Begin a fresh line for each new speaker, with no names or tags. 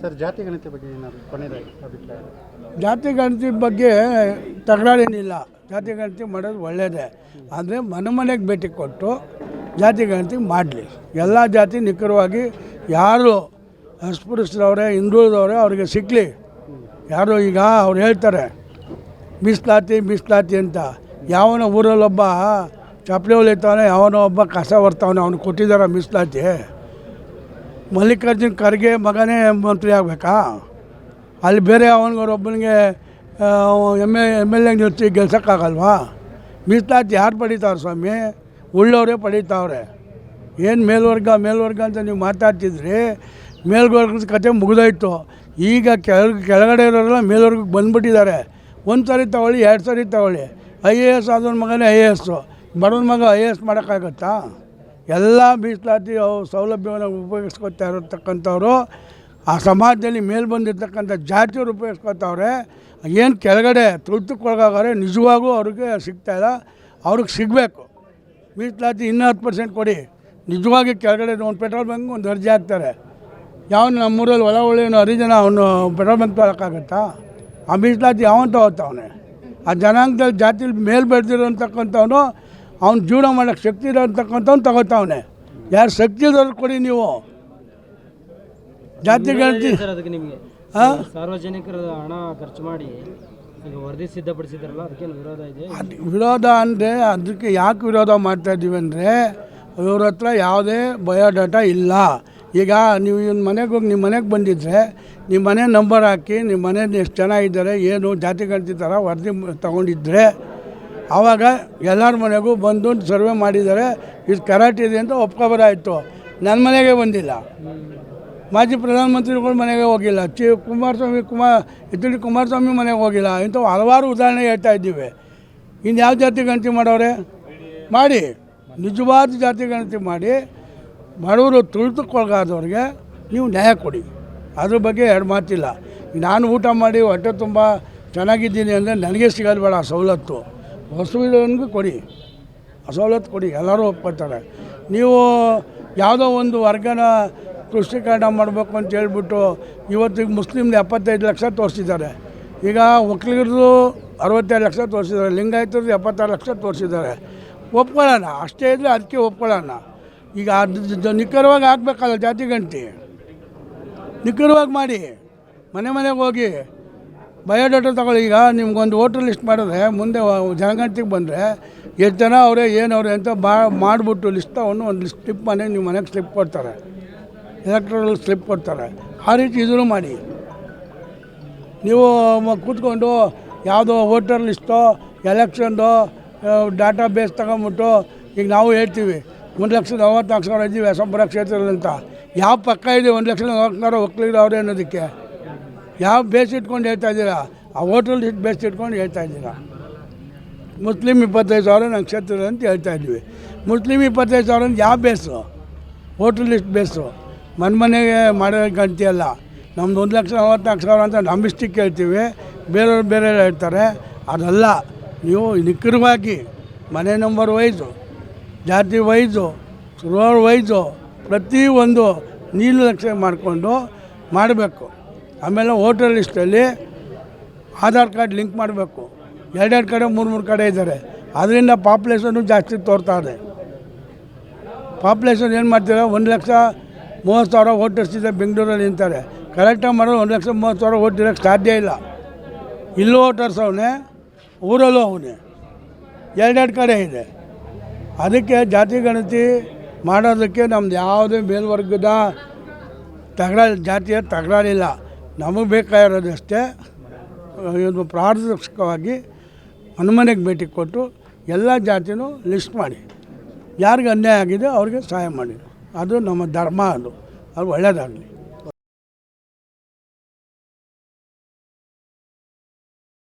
Sir, ಜಾತಿ ಗಣತಿ ಬಗ್ಗೆ ಏನಾದರೂ ಕೊನೆಯದಾಗಿ ಅಭಿಪ್ರಾಯ?
ಜಾತಿ ಗಣತಿ ಬಗ್ಗೆ ತಕರಾರೇನಿಲ್ಲ ಜಾತಿ ಗಣತಿ ಮಾಡೋದು ಒಳ್ಳೆಯದೇ ಆದರೆ ಮನೆ ಮನೆಗೆ ಭೇಟಿ ಕೊಟ್ಟು ಜಾತಿ ಗಣತಿ ಮಾಡಲಿ. ಎಲ್ಲ ಜಾತಿ ನಿಖರವಾಗಿ ಯಾರು ಅಸ್ಪೃಶ್ಯರವ್ರೆ ಹಿಂದುಳಿದವರೇ ಅವ್ರಿಗೆ ಸಿಕ್ಕಲಿ ಯಾರು ಈಗ ಅವ್ರು ಹೇಳ್ತಾರೆ ಮೀಸಲಾತಿ ಮೀಸಲಾತಿ ಅಂತ. ಯಾವನ ಊರಲ್ಲೊಬ್ಬ ಚಪ್ಪಲಿ ಹೊಲಿತಾನೆ, ಯಾವನೋ ಒಬ್ಬ ಕಸ ಬರ್ತಾವನೆ ಅವ್ನು ಕೊಟ್ಟಿದ್ದಾರೆ ಮೀಸಲಾತಿ ಮಲ್ಲಿಕಾರ್ಜುನ್ ಖರ್ಗೆ ಮಗನೇ ಮಂತ್ರಿ ಆಗಬೇಕಾ? ಅಲ್ಲಿ ಬೇರೆ ಅವನಿಗೊಬ್ಬನಿಗೆ M A M L A ಜೊತೆ ಗೆಲ್ಸೋಕ್ಕಾಗಲ್ವಾ? ಮೀಸಲಾತಿ ಯಾರು ಪಡೀತಾವ್ರೆ ಸ್ವಾಮಿ? ಉಳ್ಳವರೇ ಪಡೀತಾವ್ರೆ. ಏನು ಮೇಲ್ವರ್ಗ ಮೇಲ್ವರ್ಗ ಅಂತ ನೀವು ಮಾತಾಡ್ತಿದ್ರಿ? ಮೇಲ್ವರ್ಗದ ಕತೆ ಮುಗಿದೋಯ್ತು. ಈಗ ಕೆಳ ಕೆಳಗಡೆ ಇರೋರೆಲ್ಲ ಮೇಲ್ವರ್ಗಕ್ಕೆ ಬಂದುಬಿಟ್ಟಿದ್ದಾರೆ. ಒಂದು ಸರಿ ತಗೊಳ್ಳಿ, ಎರಡು ಸರಿ ತಗೊಳ್ಳಿ. ಐ ಎ ಎಸ್ ಆದವನ ಮಗನೇ ಐ ಎ ಎಸ್ಸು ಬಡವನ ಮಗ ಐ ಎ ಎಸ್ ಮಾಡೋಕ್ಕಾಗತ್ತಾ? ಎಲ್ಲ ಮೀಸಲಾತಿ ಸೌಲಭ್ಯವನ್ನು ಉಪಯೋಗಿಸ್ಕೊತಾ ಇರತಕ್ಕಂಥವ್ರು, ಆ ಸಮಾಜದಲ್ಲಿ ಮೇಲೆ ಬಂದಿರತಕ್ಕಂಥ ಜಾತಿಯವ್ರು ಉಪಯೋಗಿಸ್ಕೊತಾವ್ರೆ, ಏನು ಕೆಳಗಡೆ ತುಳಿತಕ್ಕೊಳಗಾಗಾರೆ ನಿಜವಾಗೂ ಅವ್ರಿಗೆ ಸಿಗ್ತಾಯಿಲ್ಲ ಅವ್ರಿಗೆ ಸಿಗಬೇಕು. ಮೀಸಲಾತಿ ಇನ್ನೂ ಹತ್ತು ಪರ್ಸೆಂಟ್ ಕೊಡಿ. ನಿಜವಾಗಿ ಕೆಳಗಡೆ ಒಂದು ಪೆಟ್ರೋಲ್ ಬಂಕ್ ಒಂದು ಅರ್ಜಿ ಹಾಕ್ತಾರೆ. ಯಾವನು ನಮ್ಮೂರಲ್ಲಿ ಒಳ ಒಳ್ಳೆಯವನು ಹರಿಜನ ಅವನು ಪೆಟ್ರೋಲ್ ಬಂಕ್ ತೊಗೊಳಕ್ಕಾಗತ್ತಾ? ಆ ಮೀಸಲಾತಿ ಯಾವನ್ ತಗೋತಾವನೆ ಆ ಜನಾಂಗದಲ್ಲಿ ಜಾತಿಲಿ ಮೇಲ್ ಬೆಳೆದಿರೋಂತಕ್ಕಂಥವನು ಅವ್ನು ಜೀವನ ಮಾಡೋಕ್ಕೆ ಶಕ್ತಿ ಇರೋಂತಕ್ಕಂಥವ್ನು ತಗೋತಾವನೆ. ಯಾರು ಶಕ್ತಿ ಇರೋರು ಕೊಡಿ ನೀವು. ಜಾತಿ ಗಣತಿ ಹಾಂ
ಸಾರ್ವಜನಿಕರ ಹಣ ಖರ್ಚು ಮಾಡಿ ಈಗ ವರದಿ ಸಿದ್ಧಪಡಿಸಿದ್ರಲ್ಲ ಅದಕ್ಕೇನು ವಿರೋಧ ಇದೆ?
ಅದು ವಿರೋಧ ಅಂದರೆ ಅದಕ್ಕೆ ಯಾಕೆ ವಿರೋಧ ಮಾಡ್ತಾ ಇದ್ದೀವಿ ಅಂದರೆ ಇವ್ರ ಹತ್ರ ಯಾವುದೇ ಬಯೋಡಾಟಾ ಇಲ್ಲ. ಈಗ ನೀವು ಇವ್ನ ಮನೆಗೆ ಹೋಗಿ ನಿಮ್ಮ ಮನೆಗೆ ಬಂದಿದ್ದರೆ ನಿಮ್ಮ ಮನೆ ನಂಬರ್ ಹಾಕಿ ನಿಮ್ಮ ಮನೇಲಿ ಎಷ್ಟು ಜನ ಇದ್ದಾರೆ ಏನು ಜಾತಿ ಗಣತಿ ಥರ ವರದಿ ತೊಗೊಂಡಿದ್ರೆ ಆವಾಗ ಎಲ್ಲರ ಮನೆಗೂ ಬಂದು ಸರ್ವೆ ಮಾಡಿದ್ದಾರೆ ಇದು ಕರೆಕ್ಟ್ ಇದೆ ಅಂತ ಒಪ್ಕೊಬರಾಯಿತು ನನ್ನ ಮನೆಗೆ ಬಂದಿಲ್ಲ. ಮಾಜಿ ಪ್ರಧಾನಮಂತ್ರಿಗಳ ಮನೆಗೆ ಹೋಗಿಲ್ಲ. ಚಿ ಕುಮಾರಸ್ವಾಮಿ ಕುಮಾರ್ ಎಚ್ ಕುಮಾರಸ್ವಾಮಿ ಮನೆಗೆ ಹೋಗಿಲ್ಲ. ಇಂಥವು ಹಲವಾರು ಉದಾಹರಣೆ ಹೇಳ್ತಾ ಇದ್ದೀವಿ. ಇನ್ನು ಯಾವ ಜಾತಿ ಗಣತಿ ಮಾಡೋರೆ? ಮಾಡಿ. ನಿಜವಾದ ಜಾತಿ ಗಣತಿ ಮಾಡಿ. ಬಡವರು ತುಳಿತಕ್ಕೊಳಗಾದವ್ರಿಗೆ ನೀವು ನ್ಯಾಯ ಕೊಡಿ. ಅದ್ರ ಬಗ್ಗೆ ಎರಡು ಮಾತಿಲ್ಲ. ನಾನು ಊಟ ಮಾಡಿ ಹೊಟ್ಟೆ ತುಂಬ ಚೆನ್ನಾಗಿದ್ದೀನಿ ಅಂದರೆ ನನಗೆ ಸಿಗೋದು ಬೇಡ ಸವಲತ್ತು. ಹೊಸವಿದವನಿಗೂ ಕೊಡಿ. ಸವಲತ್ತು ಕೊಡಿ. ಎಲ್ಲರೂ ಒಪ್ಕೊಳ್ತಾರೆ. ನೀವು ಯಾವುದೋ ಒಂದು ವರ್ಗನ ತುಷ್ಟೀಕರಣ ಮಾಡಬೇಕು ಅಂತ ಹೇಳ್ಬಿಟ್ಟು ಇವತ್ತಿಗೆ ಮುಸ್ಲಿಮ್ದು ಎಪ್ಪತ್ತೈದು ಲಕ್ಷ ತೋರಿಸಿದ್ದಾರೆ. ಈಗ ಒಕ್ಕಲಿಗರದು ಅರವತ್ತೈದು ಲಕ್ಷ ತೋರಿಸಿದ್ದಾರೆ. ಲಿಂಗಾಯತರದ್ದು ಎಪ್ಪತ್ತಾರು ಲಕ್ಷ ತೋರಿಸಿದ್ದಾರೆ. ಒಪ್ಕೊಳ್ಳೋಣ. ಅಷ್ಟೇ ಇದ್ದರೆ ಅದಕ್ಕೆ ಒಪ್ಕೊಳ್ಳೋಣ. ಈಗ ಅದು ನಿಖರವಾಗಿ ಹಾಕ್ಬೇಕಲ್ಲ ಜಾತಿ ಗಂಟಿ ನಿಖರವಾಗಿ ಮಾಡಿ. ಮನೆ ಮನೆಗೆ ಹೋಗಿ. ಬಯೋಡಾಟಾ ತಗೊಳ್ಳಿ. ಈಗ ನಿಮ್ಗೊಂದು ವೋಟರ್ ಲಿಸ್ಟ್ ಮಾಡಿದ್ರೆ ಮುಂದೆ ಜನಗಣತಿಗೆ ಬಂದರೆ ಎಷ್ಟು ಜನ ಅವರೇ ಏನವ್ರೆ ಅಂತ ಬಾ ಮಾಡಿಬಿಟ್ಟು ಲಿಸ್ಟ್ ತಗೊಂಡು ಒಂದು ಸ್ಲಿಪ್ ಮನೆ ನಿಮ್ಮ ಮನೆಗೆ ಸ್ಲಿಪ್ ಕೊಡ್ತಾರೆ. ಎಲೆಕ್ಟ್ರಲ್ ಸ್ಲಿಪ್ ಕೊಡ್ತಾರೆ. ಆ ರೀತಿ ಇದನ್ನು ಮಾಡಿ. ನೀವು ಕೂತ್ಕೊಂಡು ಯಾವುದೋ ವೋಟರ್ ಲಿಸ್ಟೋ, ಎಲೆಕ್ಷನ್ದು ಡಾಟಾ ಬೇಸ್ ತಗೊಂಬಿಟ್ಟು ಈಗ ನಾವು ಹೇಳ್ತೀವಿ, ಒಂದು ಲಕ್ಷದ ನಲವತ್ತು ಸಾವಿರ ಇದ್ದೀವಿ ಅಸಂಬರ ಕ್ಷೇತ್ರದಲ್ಲಿ ಅಂತ. ಯಾವ ಪಕ್ಕ ಇದೆ ಒಂದು ಲಕ್ಷದ ಸಾವಿರ ಒಕ್ಕಲಿಗರು ಅವರೇ ಅನ್ನೋದಕ್ಕೆ. ಯಾವ ಬೇಸ್ ಇಟ್ಕೊಂಡು ಹೇಳ್ತಾ ಇದ್ದೀರಾ? ಆ ಹೋಟೆಲ್ ಲಿಸ್ಟ್ ಬೇಸ್ ಇಟ್ಕೊಂಡು ಹೇಳ್ತಾ ಇದ್ದೀರಾ? ಮುಸ್ಲಿಮ್ ಇಪ್ಪತ್ತೈದು ಸಾವಿರ ನಕ್ಷತ್ರ ಅಂತ ಹೇಳ್ತಾ ಇದ್ವಿ. ಮುಸ್ಲಿಮ್ ಇಪ್ಪತ್ತೈದು ಸಾವಿರ ಅಂತ ಯಾವ ಬೇಸು? ಹೋಟೆಲ್ ಇಷ್ಟು ಬೇಸು? ಮನೆ ಮನೆಗೆ ಮಾಡೋ ಗಂಟೆ ಅಲ್ಲ ನಮ್ದು ಒಂದು ಲಕ್ಷ ನಲವತ್ನಾಲ್ಕು ಸಾವಿರ ಅಂತ ನಂಬಿಸ್ಟಿಕ್ ಹೇಳ್ತೀವಿ. ಬೇರೆಯವ್ರು ಬೇರೆ ಹೇಳ್ತಾರೆ. ಅದಲ್ಲ, ನೀವು ನಿಖರವಾಗಿ ಮನೆ ನಂಬರ್ ವೈಸು ಜಾತಿ ವೈಸು ರೋಡ್ ವೈಸು ಪ್ರತಿಯೊಂದು ನೀಲಕ್ಷೆ ಲಕ್ಷ ಮಾಡಿಕೊಂಡು ಮಾಡಬೇಕು. ಆಮೇಲೆ ವೋಟರ್ ಲಿಸ್ಟಲ್ಲಿ ಆಧಾರ್ ಕಾರ್ಡ್ ಲಿಂಕ್ ಮಾಡಬೇಕು. ಎರಡೆರಡು ಕಡೆ, ಮೂರು ಮೂರು ಕಡೆ ಇದ್ದಾರೆ. ಅದರಿಂದ ಪಾಪ್ಯುಲೇಷನ್ನು ಜಾಸ್ತಿ ತೋರ್ತಾ ಇದೆ. ಪಾಪ್ಯುಲೇಷನ್ ಏನು ಮಾಡ್ತಾರೆ? ಒಂದು ಲಕ್ಷ ಮೂವತ್ತು ಸಾವಿರ ವೋಟರ್ಸ್ ಇದೆ ಬೆಂಗಳೂರಲ್ಲಿ ನಿಂತಾರೆ. ಕರೆಕ್ಟಾಗಿ ಮಾಡೋದು ಒಂದು ಲಕ್ಷ ಮೂವತ್ತು ಸಾವಿರ ಓಟ್ ಇರೋಕ್ಕೆ ಸಾಧ್ಯ ಇಲ್ಲ. ಇಲ್ಲೂ ವೋಟರ್ಸ್ ಅವನೇ ಊರಲ್ಲೂ ಅವನೇ. ಎರಡೆರಡು ಕಡೆ ಇದೆ. ಅದಕ್ಕೆ ಜಾತಿ ಗಣತಿ ಮಾಡೋದಕ್ಕೆ ನಮ್ದು ಯಾವುದೇ ಮೇಲ್ವರ್ಗದ ತಗಡ, ಜಾತಿಯ ತಗರಾರಿಲ್ಲ ನಮಗೆ ಬೇಕಾಗಿರೋದಷ್ಟೇ ಇದು ಪಾರದರ್ಶಕವಾಗಿ ಹನುಮನೆಗೆ ಭೇಟಿ ಕೊಟ್ಟು ಎಲ್ಲ ಜಾತಿನೂ ಲಿಸ್ಟ್ ಮಾಡಿ. ಯಾರಿಗೆ ಅನ್ಯಾಯ ಆಗಿದೆ ಅವ್ರಿಗೆ ಸಹಾಯ ಮಾಡಿ. ಅದು ನಮ್ಮ ಧರ್ಮ ಅದು. ಅದು ಒಳ್ಳೆಯದಾಗಲಿ